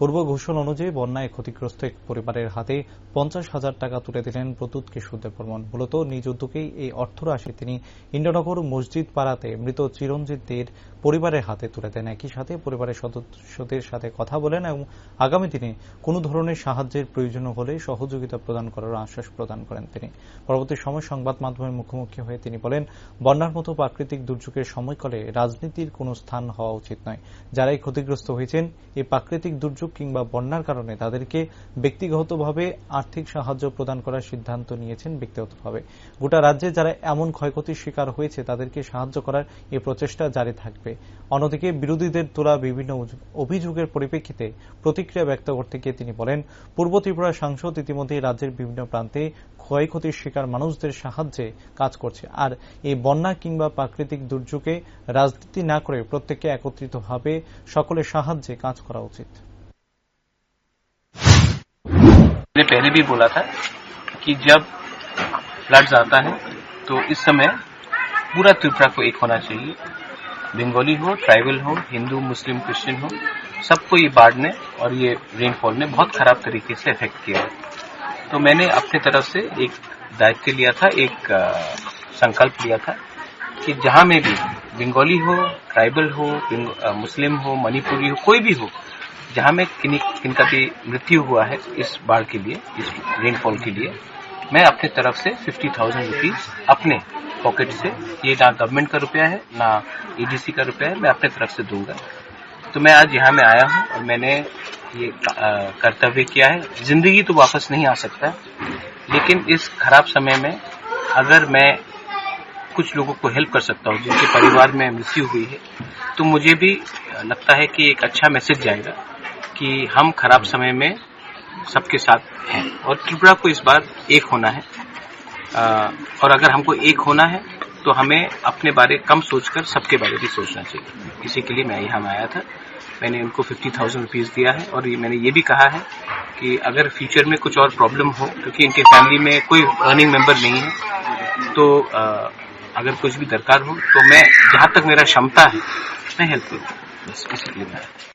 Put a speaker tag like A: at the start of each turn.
A: পূর্ব ঘোষণা অনুযায়ী বন্যায় ক্ষতিগ্রস্ত এক পরিবারের হাতে পঞ্চাশ হাজার টাকা তুলে দিলেন প্রতুত কিশোর দেববর্মন। মূলত নিজ উদ্যোগেই এই অর্থরাশি তিনি ইন্দ্রনগর মসজিদ পাড়াতে মৃত চিরঞ্জিত দের পরিবারের হাতে তুলে দেন। একই সাথে পরিবারের সদস্যদের সাথে কথা বলেন এবং আগামী দিনে কোনো ধরনের সাহায্যের প্রয়োজন হলে সহযোগিতা প্রদান করার আশ্বাস প্রদান করেন তিনি। পরবর্তী সময় সংবাদ মাধ্যমের মুখোমুখি হয়ে তিনি বলেন, বন্যার মতো প্রাকৃতিক দুর্যোগের সময়কালে রাজনীতির কোনো স্থান হওয়া উচিত নয়। যারাই ক্ষতিগ্রস্ত হয়েছেন, এই প্রাকৃতিক দুর্যোগ কিংবা বন্যার কারণে তাদেরকে ব্যক্তিগতভাবে আর্থিক সাহায্য প্রদান করার সিদ্ধান্ত নিয়েছেন ব্যক্তিগতভাবে। গোটা রাজ্যে যারা এমন ক্ষয়ক্ষতির শিকার হয়েছে, তাদেরকে সাহায্য করার এই প্রচেষ্টা জারি থাকবে। অন্যদিকে বিরোধীদের তোলা বিভিন্ন অভিযোগের পরিপ্রেক্ষিতে প্রতিক্রিয়া ব্যক্ত করতে গিয়ে তিনি বলেন, পূর্ব ত্রিপুরার সাংসদ ইতিমধ্যে রাজ্যের বিভিন্ন প্রান্তে ক্ষয়ক্ষতির শিকার মানুষদের সাহায্যে কাজ করছে। আর এই বন্যা কিংবা প্রাকৃতিক দুর্যোগে রাজনীতি না করে প্রত্যেককে একত্রিতভাবে সকলের সাহায্যে কাজ করা উচিত।
B: मैंने पहले भी बोला था कि जब फ्लड्स आता है तो इस समय पूरा त्रिपुरा को एक होना चाहिए। बंगाली हो, ट्राइबल हो, हिंदू, मुस्लिम, क्रिश्चियन हो, सबको ये बाढ़ ने और ये रेनफॉल ने बहुत खराब तरीके से इफ़ेक्ट किया है। तो मैंने अपने तरफ़ से एक दायित्व लिया था, एक संकल्प लिया था कि जहाँ में भी बंगाली हो, ट्राइबल हो मुस्लिम हो, मणिपुरी हो, कोई भी हो जहाँ में किन किनका भी मृत्यु हुआ है इस बाढ़ के लिए, इस रेनफॉल के लिए, मैं अपने तरफ़ से फिफ्टी थाउज़ेंड रुपीज़ अपने पॉकेट से, ये ना गवर्नमेंट का रुपया है, ना एडीसी का रुपया है, मैं अपने तरफ़ से दूँगा। तो मैं आज यहाँ में आया हूँ और मैंने ये कर्तव्य किया है। ज़िंदगी तो वापस नहीं आ सकता, लेकिन इस खराब समय में अगर मैं कुछ लोगों को हेल्प कर सकता हूँ, जिनके परिवार में मृत्यु हुई है तो मुझे भी लगता है कि एक अच्छा मैसेज जाएगा। कि हम खराब समय में सबके साथ हैं। और त्रिपुरा को इस बार एक होना है। और अगर हमको एक होना है तो हमें अपने बारे कम सोचकर सबके बारे भी सोचना चाहिए। इसी के लिए मैं यहाँ आया था। मैंने उनको फिफ्टी थाउज़ेंड रुपीज़ दिया है और ये मैंने ये भी कहा है कि अगर फ्यूचर में कुछ और प्रॉब्लम हो क्योंकि इनके फैमिली में कोई अर्निंग मेंबर नहीं है तो अ, अगर कुछ भी दरकार हो तो मैं जहाँ तक मेरा क्षमता है मैं हेल्प करूँ बस लिए मैं।